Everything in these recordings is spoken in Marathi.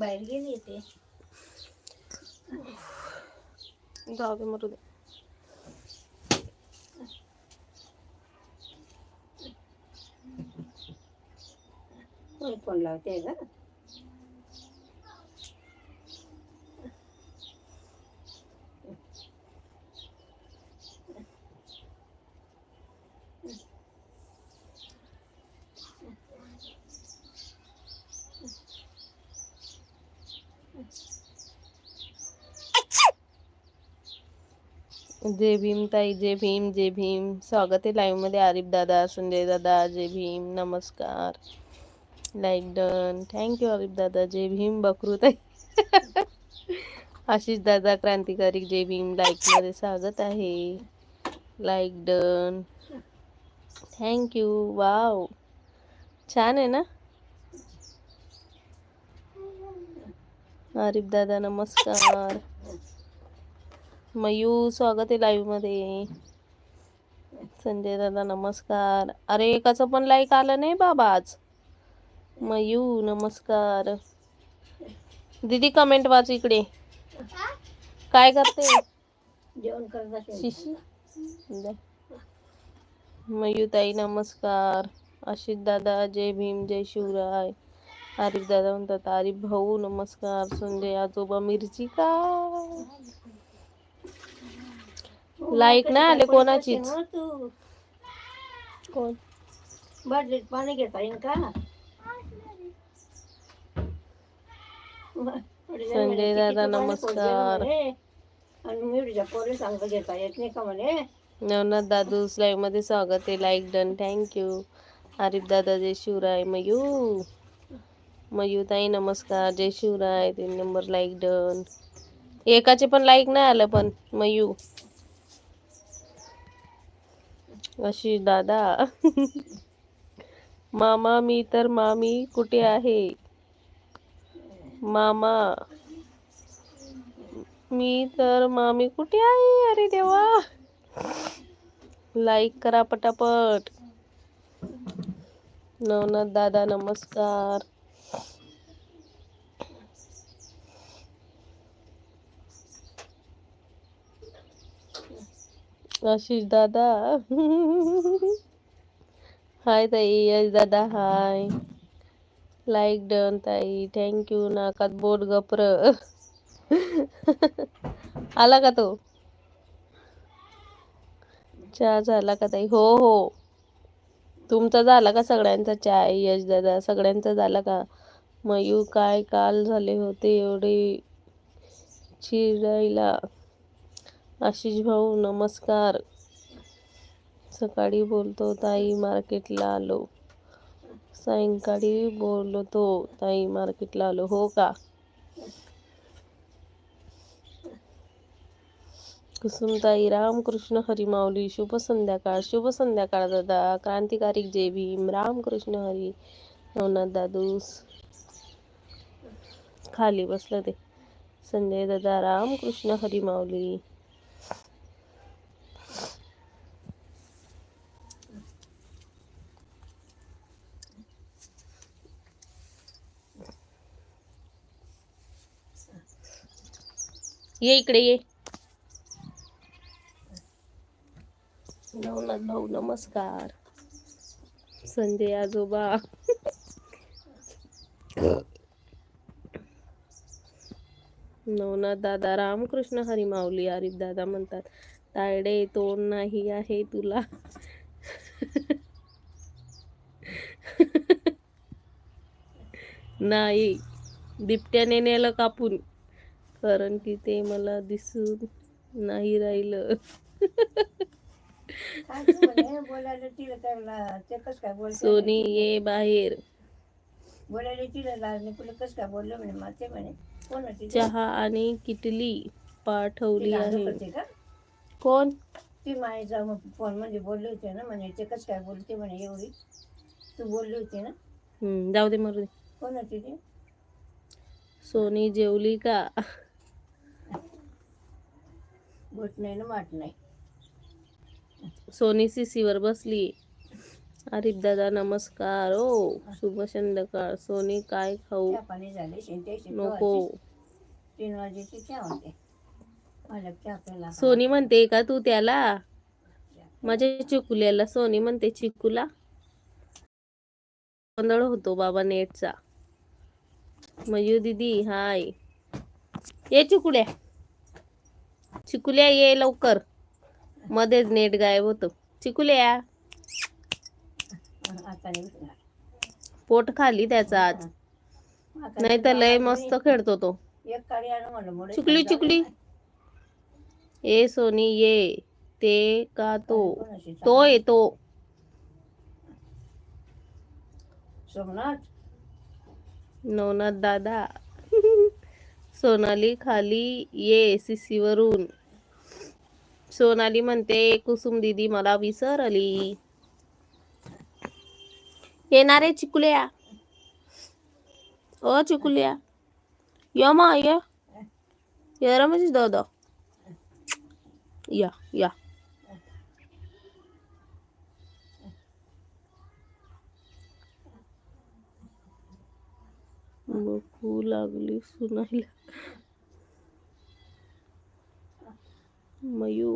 बाहेर गेली ते. जाऊ दे मरू दे. फोन लावते का? जय भीम ताई जय भीम जय भीम. स्वागत आहे लाईव्हमध्ये आरिफ दादा संजय दादा जय भीम. नमस्कार. लाईक डन थँक्यू आरिफ दादा. जय भीम बकरू ताई. आशिष दादा क्रांतिकारी जय भीम. लाईकमध्ये स्वागत आहे. लाईक डन थँक्यू वाव छान आहे ना? आरिफ दादा नमस्कार. मयू स्वागत आहे लाईव्हमध्ये. संजय दादा नमस्कार. अरे एकाचं पण लाईक आलं नाही बाबा आज. मयू नमस्कार. दीदी कमेंट वाच इकडे. काय करते? जेवण करत असेल. शिशी. दे. मयू ताई नमस्कार. आशिष दादा जय भीम जय शिवराय. आरिफ दादा म्हणतात आरिफ भाऊ नमस्कार. संजय आजोबा मिरची का? लाईक नाही आले कोणाचीच तू? कोण बाटलीत पाणी घेता येईल का संजय दादा नमस्कार। आणि मिरच्या पोरी सांगता घेता येत नाही का म्हणे नवनाथ दादू लाईव्ह मध्ये स्वागत आहे लाईक डन थँक्यू आरिफ दादा जय शिवराय मयू. मयू ताई नमस्कार जय शिवराय तीन नंबर लाईक डन एकाचे पण लाईक नाही आलं पण मयू. अशी दादा. मामा मी तर मामी. कुठे आहे? मामा. मी तर मामी. कुठे आहे? अरे देवा. लाईक करा पटापट. नवनाथ दादा नमस्कार. आशिष दादा हाय ताई यश दादा हाय लाईक डन ताई थँक्यू नाकात बोट गप्र आला का तो चहा झाला का ताई हो हो तुमचा झाला का सगळ्यांचा चहा यश दादा सगळ्यांचा झाला का मयू काय काल झाले होते एवढे चिरायला आशिष भाऊ नमस्कार. सकाळी बोलतो ताई मार्केटला आलो. सायंकाळी बोलतो ताई मार्केटला आलो. हो का? कुसुमताई रामकृष्ण हरीमाऊली शुभ संध्याकाळ शुभ संध्याकाळ दादा. क्रांतिकारी जय भीम रामकृष्ण हरी नवनाथ दादूस खाली बसलं ते. संजय दादा रामकृष्ण हरी ये इकडे ये. नवनाथ भाऊ नमस्कार. संजय आजोबा. नवनाथ दादा रामकृष्ण हरी माऊली आरिफ दादा म्हणतात तायडे तोंड नाही आहे तुला. नाही बिबट्याने नेलं कापून. कारण की ते मला दिसून नाही राहिलं. काय तू म्हणे बोलायला तिला त्याला ते कस काय बोलते? सोनी ये बाहेर. बोलायला तिला लाज नाही कुठे कस काय बोललं म्हणे म्हणे. कोण होती ती? चहा आणि किटली पाठवली आहे. करते का? कोण? ती माईचा फोनमध्ये बोलले होते ना म्हणे ते कसं काय बोलते म्हणे एवढी? तू बोलली होती ना? हम्म, जाऊ दे मरू दे. कोण होती ती? सोनी जेवली का? बोट नाही ना माट नाही. सोनी सीसीवर बसली. आरिफ दादा नमस्कार. ओ शुभ संध्याकाळ. सोनी काय खाऊ? नको. तीन वाजेची चहा होते. सोनी म्हणते का तू त्याला? माझ्या चिकुल्याला. सोनी म्हणते चिकूला? गोंधळ होतो बाबा नेटचा. मयू दीदी हाय. ये चिकुल्या. चिकुल्या ये लवकर. मध्येच नेट गायब होतो. चिकुल्या. पोट खाली त्याचा आज. नाही तर लय मस्त खेळतो तो. चुकली चुकली. ए सोनी ये. ते का तो? तो येतो. नवनाथ दादा. सोनाली खाली ये सीसीवरून सोनाली म्हणते कुसुम दीदी मला विसरली. येणारे चिकुल्या. ओ चिकुल्या. या मा या. या रमेश दादा या या. बघू लागली सुनायला मयू.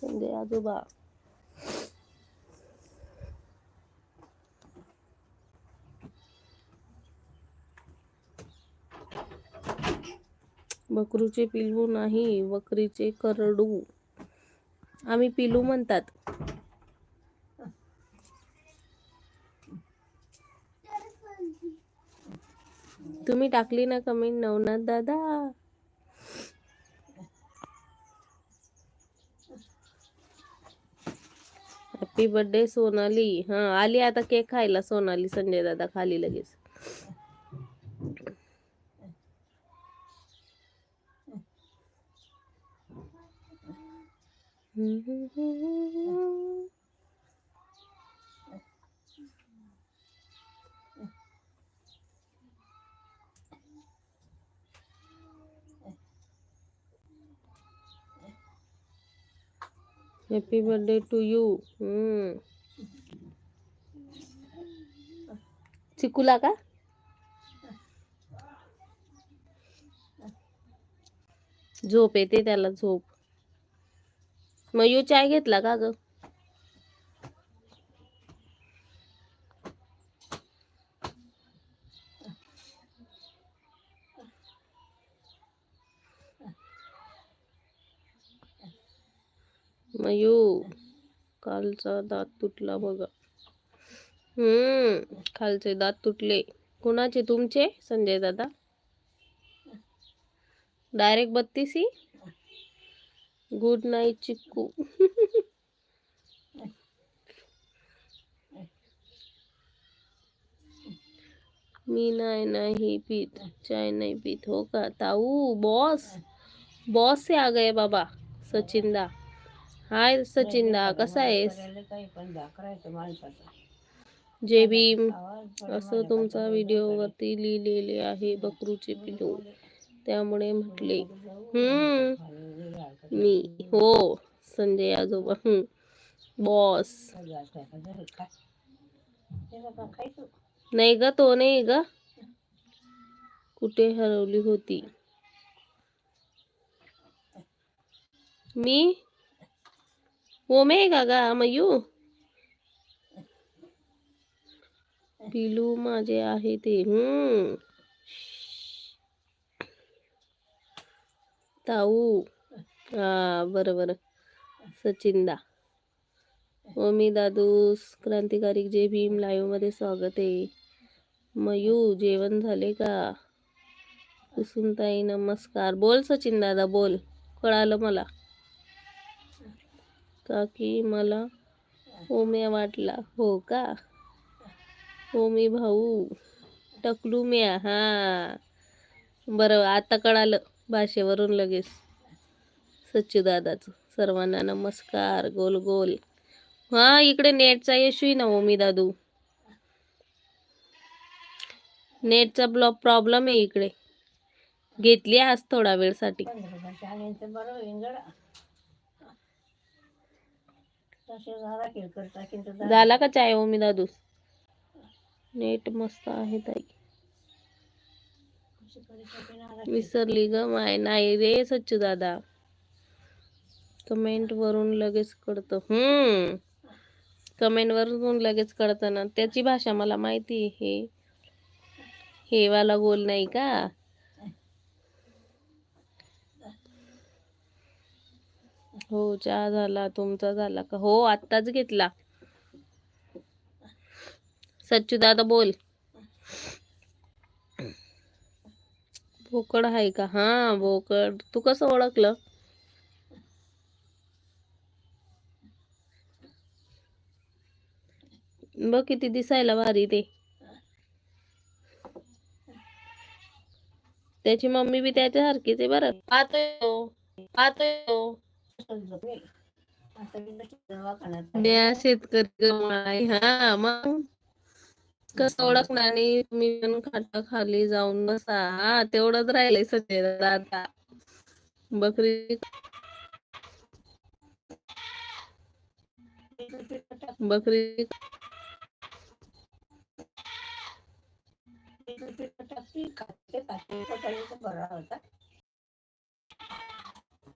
संजय आजोबा. बकरूचे पिलू नाही बकरीचे करडू. आम्ही पिलू म्हणतात. तुम्ही टाकली ना कमेंट नवनाथ दादा? Happy birthday Sonali. हा आली आता केक खायला सोनाली संजय दादा खाली लगेच. हॅपी बर्थडे टू यू चिकूला का झोप येते त्याला झोप. मग यू चाय घेतला का ग? मयू कालचा दात तुटला बघा. हम्म खालचे दात तुटले. कुणाचे? तुमचे? संजय दादा. डायरेक्ट बत्तीसी गुड नाईट चिक्कू. मी नाही नाही पीत. चाय नहीं पीत. हो का? ताऊ बॉस बॉस से आ गए बाबा सचिनदा हाय सचिनदा कसा आहेस? जय भीम असं तुमचा व्हिडिओवरती लिहिलेले आहे बकरूचे पिलू त्यामुळे म्हटले हम्म मी हो संजय आजोबा हम्म बॉस. नाही ग तो नाही ग. कुठे हरवली होती? मी? ओमे का गा मयू पिलू माझे आहे ते. हम्म. ताऊ. हा बरं बरं. सचिनदा ओमी दादूस क्रांतिकारी जे भीम लाईव्हमध्ये स्वागत आहे. मयू जेवण झाले का? कुसुमताई नमस्कार. बोल सचिन दादा बोल. कळालं मला. काकी मला ओम्या वाटला? हो का? ओमी भाऊ टकलू म्या हा. बरं आता कळालं भाषेवरून लगेच. सच्चू दादाचं सर्वांना नमस्कार गोल गोल. हा इकडे नेटचा इश्यू आहे ना ओमी दादू. नेटचा ब्लॉक प्रॉब्लेम आहे इकडे. घेतली आज थोडा वेळसाठी. झाला केळकर टाकीन तर झाला. का चाय हो मी दादू नेट मस्त आहे ताई. की. विसरली ग माय. नाही रे सच्चू दादा. कमेंट वरून लगेच कळतं. हम्म. कमेंट वरून लगेच कळतं ना. त्याची भाषा मला माहिती आहे. हे वाला गोल नाही का? हो चहा झाला तुमचा झाला का? हो आत्ताच घेतला. सच्चू दादा बोल. बोकड आहे का? हा बोकड. तू कसं ओळखलं? बघ किती दिसायला भारी ते. त्याची मम्मी बी त्याच्यासारखीच आहे बरं. पाहतोय पाहतोय नाही. शेतकरी हा मग? कसं ओळखणार आणि तुम्ही पण खाटा खाली जाऊन बसा. हा तेवढंच राहिलंय सध्या आता. बकरी बकरी बरा होता.